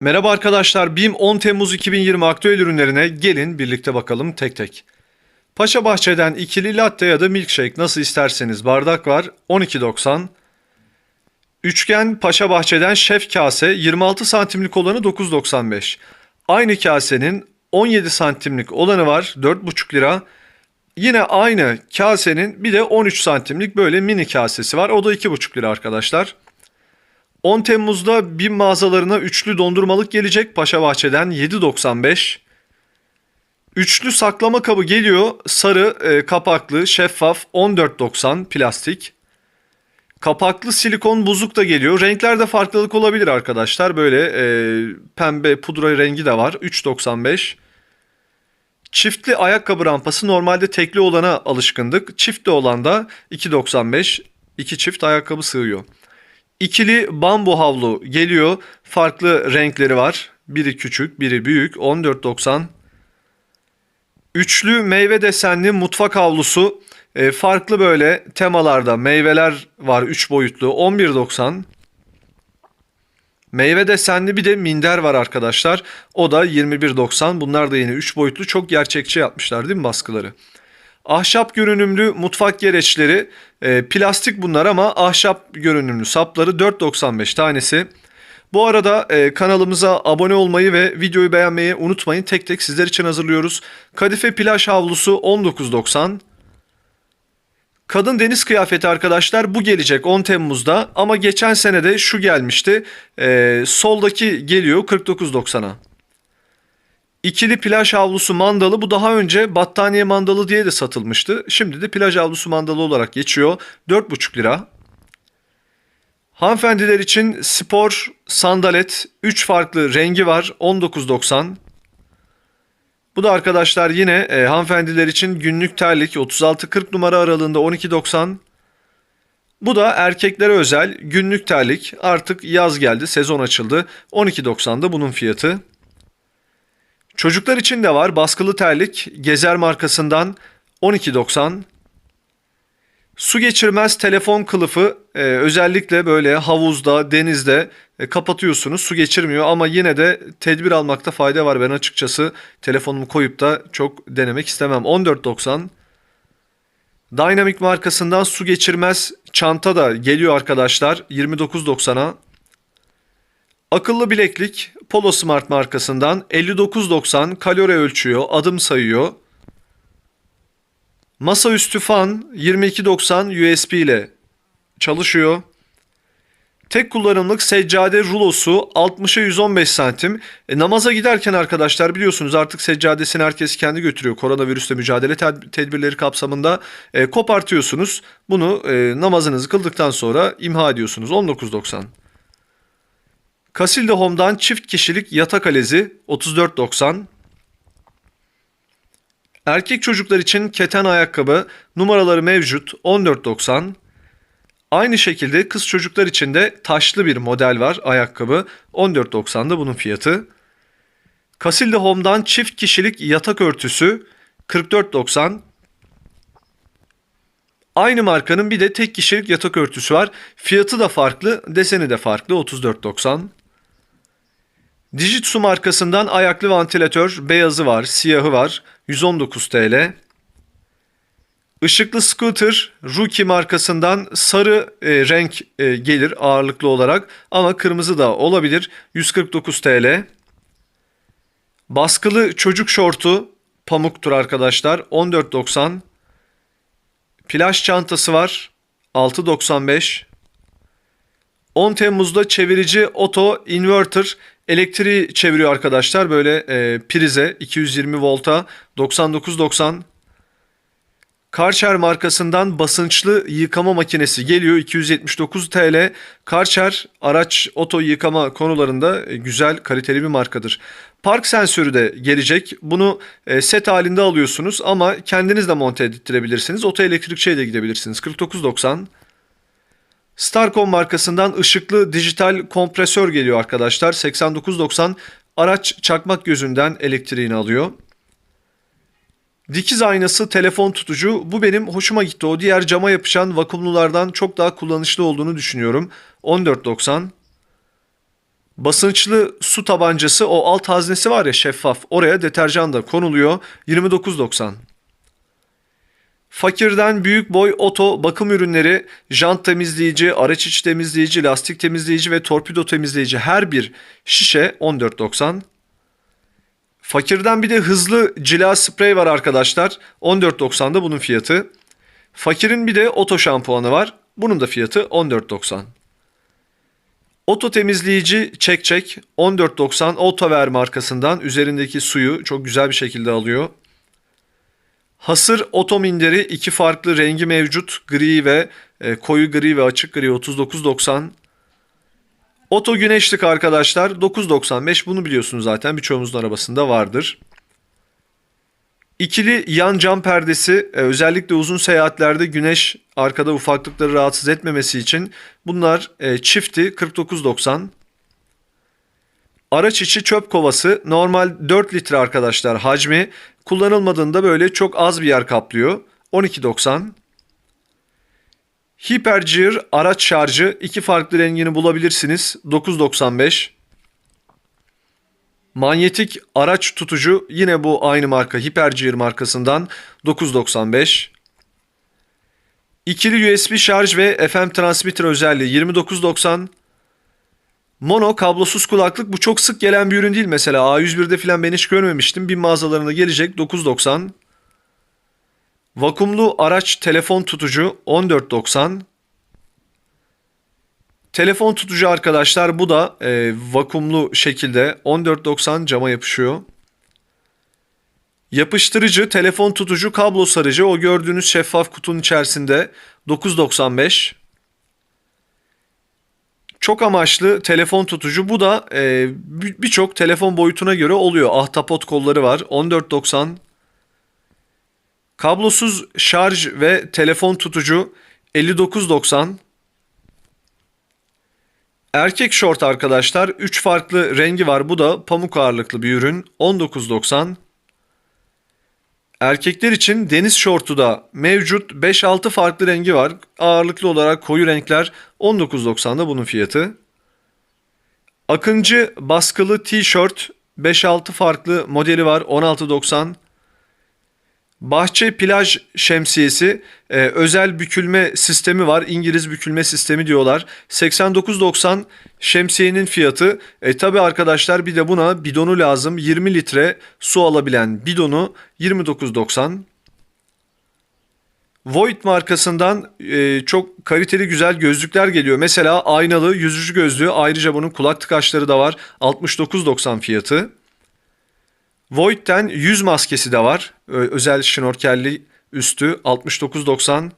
Merhaba arkadaşlar, BİM 10 Temmuz 2020 aktüel ürünlerine gelin birlikte bakalım tek tek. Paşa Bahçe'den ikili latte ya da milkshake nasıl isterseniz bardak var 12.90. Üçgen Paşa Bahçe'den şef kase 26 santimlik olanı 9.95. Aynı kasenin 17 santimlik olanı var 4.5 lira. Yine aynı kasenin bir de 13 santimlik böyle mini kasesi var. O da 2.5 lira arkadaşlar. 10 Temmuz'da BİM mağazalarına üçlü dondurmalık gelecek Paşa Bahçe'den 7.95. Üçlü saklama kabı geliyor. Sarı e, kapaklı, şeffaf 14.90 plastik. Kapaklı silikon buzluk da geliyor. Renklerde farklılık olabilir arkadaşlar. Böyle e, pembe pudra rengi de var. 3.95. Çiftli ayakkabı rampası normalde tekli olana alışkındık. Çiftli olan da 2.95. İki çift ayakkabı sığıyor. İkili bambu havlu geliyor. Farklı renkleri var. Biri küçük, biri büyük. 14.90. Üçlü meyve desenli mutfak havlusu. E, farklı böyle temalarda meyveler var 3 boyutlu. 11.90. Meyve desenli bir de minder var arkadaşlar. O da 21.90. Bunlar da yine 3 boyutlu. Çok gerçekçi yapmışlar değil mi baskıları? Ahşap görünümlü mutfak gereçleri e, plastik bunlar ama ahşap görünümlü sapları 4.95 tanesi. Bu arada e, kanalımıza abone olmayı ve videoyu beğenmeyi unutmayın. Tek tek sizler için hazırlıyoruz. Kadife plaj havlusu 19.90. Kadın deniz kıyafeti arkadaşlar bu gelecek 10 Temmuz'da ama geçen sene de şu gelmişti. E, soldaki geliyor 49.90'a. İkili plaj havlusu mandalı bu daha önce battaniye mandalı diye de satılmıştı. Şimdi de plaj havlusu mandalı olarak geçiyor. 4,5 lira. Hanımefendiler için spor sandalet 3 farklı rengi var 19.90. Bu da arkadaşlar yine e, hanımefendiler için günlük terlik 36-40 numara aralığında 12.90. Bu da erkeklere özel günlük terlik artık yaz geldi sezon açıldı 12.90'da bunun fiyatı. Çocuklar için de var baskılı terlik Gezer markasından 12.90. Su geçirmez telefon kılıfı e, özellikle böyle havuzda, denizde e, kapatıyorsunuz. Su geçirmiyor ama yine de tedbir almakta fayda var. Ben açıkçası telefonumu koyup da çok denemek istemem. 14.90. Dynamic markasından su geçirmez çanta da geliyor arkadaşlar 29.90'a. Akıllı bileklik Polo Smart markasından 59.90 kalori ölçüyor, adım sayıyor. Masaüstü fan 22.90 USB ile çalışıyor. Tek kullanımlık seccade rulosu 60'a 115 santim. E, namaza giderken arkadaşlar biliyorsunuz artık seccadesini herkes kendi götürüyor. Koronavirüsle mücadele ted- tedbirleri kapsamında e, kopartıyorsunuz. Bunu e, namazınızı kıldıktan sonra imha ediyorsunuz. 19.90. Casilda Home'dan çift kişilik yatak alezi 34.90. Erkek çocuklar için keten ayakkabı numaraları mevcut 14.90. Aynı şekilde kız çocuklar için de taşlı bir model var ayakkabı 14.90'da bunun fiyatı. Casilda Home'dan çift kişilik yatak örtüsü 44.90. Aynı markanın bir de tek kişilik yatak örtüsü var. Fiyatı da farklı, deseni de farklı 34.90. Dijitsu markasından ayaklı vantilatör beyazı var, siyahı var 119 TL. Işıklı scooter Rookie markasından sarı e, renk e, gelir ağırlıklı olarak ama kırmızı da olabilir 149 TL. Baskılı çocuk şortu pamuktur arkadaşlar 14.90. Plaj çantası var 6.95. 10 Temmuz'da çevirici oto inverter elektriği çeviriyor arkadaşlar. Böyle e, prize 220 volta 99.90. Karcher markasından basınçlı yıkama makinesi geliyor 279 TL. Karcher araç oto yıkama konularında e, güzel kaliteli bir markadır. Park sensörü de gelecek. Bunu e, set halinde alıyorsunuz ama kendiniz de monte ettirebilirsiniz. Oto elektrikçiye de gidebilirsiniz. 49.90. Starcom markasından ışıklı dijital kompresör geliyor arkadaşlar. 89.90 araç çakmak gözünden elektriğini alıyor. Dikiz aynası telefon tutucu. Bu benim hoşuma gitti. O diğer cama yapışan vakumlulardan çok daha kullanışlı olduğunu düşünüyorum. 14.90. Basınçlı su tabancası o alt haznesi var ya şeffaf. Oraya deterjan da konuluyor. 29.90. Fakirden büyük boy oto bakım ürünleri, jant temizleyici, araç içi temizleyici, lastik temizleyici ve torpido temizleyici her bir şişe 14.90. Fakirden bir de hızlı cila sprey var arkadaşlar. 14.90'da bunun fiyatı. Fakirin bir de oto şampuanı var. Bunun da fiyatı 14.90. Oto temizleyici çek çek 14.90 Otover markasından üzerindeki suyu çok güzel bir şekilde alıyor. Hasır oto minderi iki farklı rengi mevcut. Gri ve e, koyu gri ve açık gri 39.90. Oto güneşlik arkadaşlar 9.95 bunu biliyorsunuz zaten birçoğumuzun arabasında vardır. İkili yan cam perdesi e, özellikle uzun seyahatlerde güneş arkada ufaklıkları rahatsız etmemesi için bunlar e, çifti 49.90. Araç içi çöp kovası normal 4 litre arkadaşlar hacmi kullanılmadığında böyle çok az bir yer kaplıyor 12.90. Hypergear araç şarjı iki farklı rengini bulabilirsiniz 9.95. Manyetik araç tutucu yine bu aynı marka Hypergear markasından 9.95. İkili USB şarj ve FM transmitter özelliği 29.90. Mono kablosuz kulaklık bu çok sık gelen bir ürün değil mesela A101'de falan ben hiç görmemiştim. Bin mağazalarında gelecek 9.90. Vakumlu araç telefon tutucu 14.90. Telefon tutucu arkadaşlar bu da e, vakumlu şekilde 14.90 cama yapışıyor. Yapıştırıcı telefon tutucu kablo sarıcı o gördüğünüz şeffaf kutunun içerisinde 9.95. Çok amaçlı telefon tutucu bu da e, bir- birçok telefon boyutuna göre oluyor. Ahtapot kolları var 14.90. Kablosuz şarj ve telefon tutucu 59.90. Erkek şort arkadaşlar 3 farklı rengi var. Bu da pamuk ağırlıklı bir ürün 19.90. Erkekler için deniz şortu da mevcut 5-6 farklı rengi var. Ağırlıklı olarak koyu renkler 19.90'da bunun fiyatı. Akıncı baskılı tişört 5-6 farklı modeli var 16.90. Bahçe plaj şemsiyesi e, özel bükülme sistemi var. İngiliz bükülme sistemi diyorlar. 89.90 şemsiyenin fiyatı. E tabi arkadaşlar bir de buna bidonu lazım. 20 litre su alabilen bidonu 29.90. Void markasından e, çok kaliteli güzel gözlükler geliyor. Mesela aynalı yüzücü gözlüğü ayrıca bunun kulak tıkaçları da var. 69.90 fiyatı. Voigt'ten yüz maskesi de var. Özel şnorkelli üstü 69.90.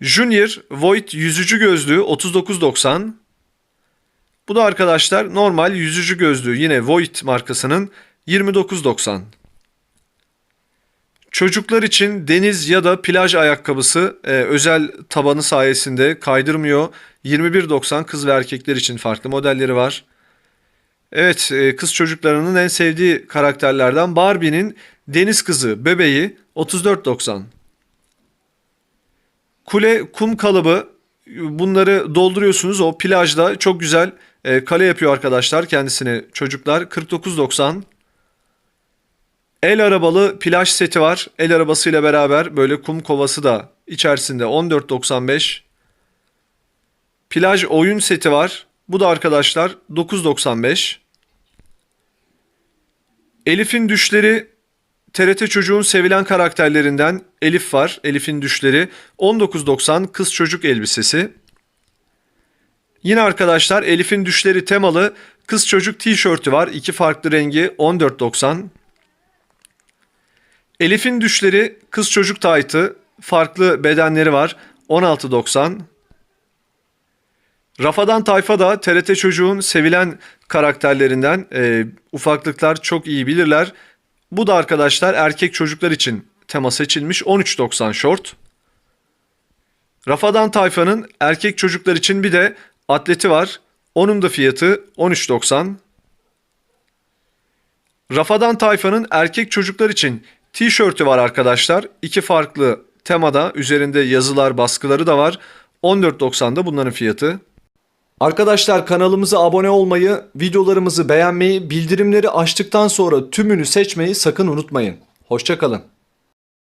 Junior Voigt yüzücü gözlüğü 39.90. Bu da arkadaşlar normal yüzücü gözlüğü yine Voigt markasının 29.90. Çocuklar için deniz ya da plaj ayakkabısı e, özel tabanı sayesinde kaydırmıyor. 21.90 kız ve erkekler için farklı modelleri var. Evet, e, kız çocuklarının en sevdiği karakterlerden Barbie'nin deniz kızı bebeği 34.90. Kule kum kalıbı bunları dolduruyorsunuz o plajda çok güzel e, kale yapıyor arkadaşlar kendisine çocuklar 49.90. El arabalı plaj seti var. El arabasıyla beraber böyle kum kovası da içerisinde 14.95. Plaj oyun seti var. Bu da arkadaşlar 9.95. Elif'in düşleri TRT çocuğun sevilen karakterlerinden Elif var. Elif'in düşleri 19.90 kız çocuk elbisesi. Yine arkadaşlar Elif'in düşleri temalı kız çocuk tişörtü var. İki farklı rengi 14.90. Elif'in düşleri kız çocuk taytı farklı bedenleri var 16.90. Rafadan Tayfa da TRT Çocuğun sevilen karakterlerinden e, ufaklıklar çok iyi bilirler. Bu da arkadaşlar erkek çocuklar için tema seçilmiş 13.90 short. Rafadan Tayfa'nın erkek çocuklar için bir de atleti var. Onun da fiyatı 13.90. Rafadan Tayfa'nın erkek çocuklar için tişörtü var arkadaşlar. İki farklı temada üzerinde yazılar baskıları da var. 14.90'da bunların fiyatı. Arkadaşlar kanalımıza abone olmayı, videolarımızı beğenmeyi, bildirimleri açtıktan sonra tümünü seçmeyi sakın unutmayın. Hoşçakalın.